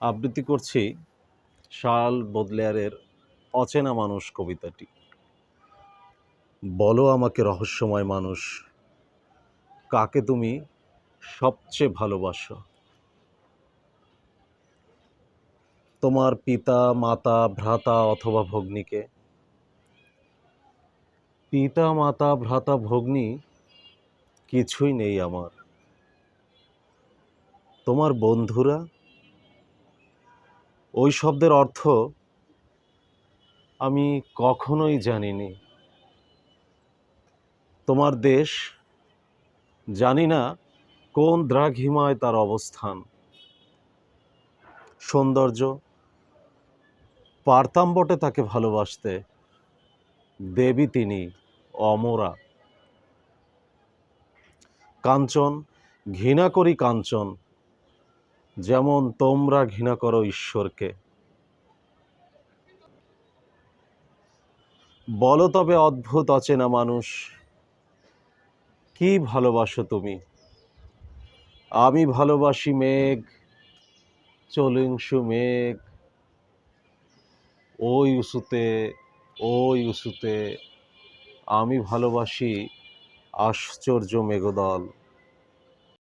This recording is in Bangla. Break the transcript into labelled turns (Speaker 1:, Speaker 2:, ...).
Speaker 1: আবৃত্তি করছি শাল বোদলেয়ারের অচেনা মানুষ কবিতাটি। বলো আমাকে রহস্যময় মানুষ, কাকে তুমি সবচেয়ে ভালোবাসো? তোমার পিতা, মাতা, ভ্রাতা অথবা ভগ্নীকে? পিতা, মাতা, ভ্রাতা, ভগ্নী কিছুই নেই আমার। তোমার বন্ধুরা ওই শব্দের অর্থ আমি কখনোই জানিনি। তোমার দেশ জানি না কোন দ্রাঘিমায় তার অবস্থান। সৌন্দর্য, পারতাম বটে তাকে ভালোবাসতে, দেবী তিনি অমরা। কাঞ্চন, ঘৃণা করি কাঞ্চন যেমন তোমরা ঘৃণা করো ঈশ্বরকে। বলো তবে অদ্ভুত অচেনা মানুষ, কি ভালোবাসো তুমি? আমি ভালোবাসি মেঘ, চলিংসু মেঘ, ওই উঁচুতে ওই উঁচুতে আমি ভালোবাসি আশ্চর্য মেঘদল।